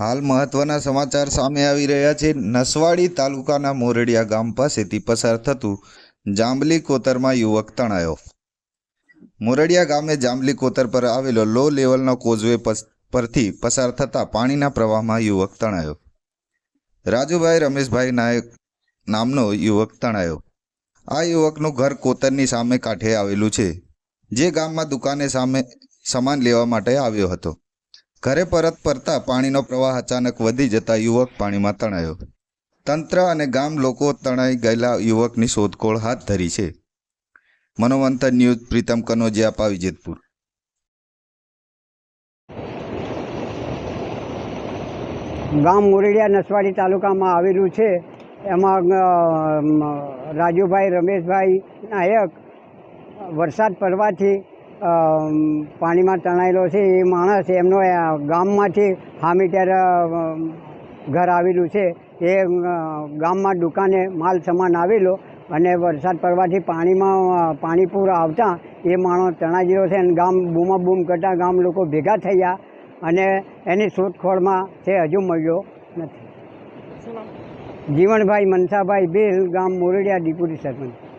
હાલ મહત્વના સમાચાર સામે આવી રહ્યા છે. નસવાડી તાલુકાના મોરડિયા ગામ પાસેથી પસાર થતું જાંબલી કોતરમાં યુવક તણાયો. મોરડિયા ગામે જાંબલી કોતર પર આવેલો લો લેવલનો કોઝવે પરથી પસાર થતાં પાણીના પ્રવાહમાં યુવક તણાયો. રાજુભાઈ રમેશભાઈ નાયક નામનો યુવક તણાયો. આ યુવકનું ઘર કોતરની સામે કાંઠે આવેલું છે, જે ગામમાં દુકાને સામે, સામાન લેવા માટે આવ્યો હતો. ઘરે પરત ફરતા પાણીનો પ્રવાહ અચાનક વધી જતા યુવક પાણીમાં તણાયો. તંત્ર અને ગામ લોકો તણાઈ ગયેલા યુવકની શોધખોળ હાથ ધરી છે. મનોમંથન ન્યૂઝ, પ્રીતમ કનોજિયા, પાવીજેતપુર. ગામ મોરડિયા નસવાડી તાલુકામાં આવેલું છે. એમાં રાજુભાઈ રમેશભાઈ નાયક વરસાદ પડવાથી પાણીમાં તણાયેલો છે એ માણસ એમનો ગામમાંથી ગામમાંથી ત્યારે ઘર આવેલું છે. એ ગામમાં દુકાને માલ સામાન આવેલો અને વરસાદ પડવાથી પાણીમાં પાણી પૂર આવતા એ માણસ તણાઈ ગયો છે અને ગામ બૂમા બૂમ કરતા ગામ લોકો ભેગા થયા અને એની શોધખોળમાં તે હજુ મળ્યો નથી. જીવણભાઈ મનસાભાઈ બેલ ગામ મોરડિયા ડિપ્યુટી સરપંચ.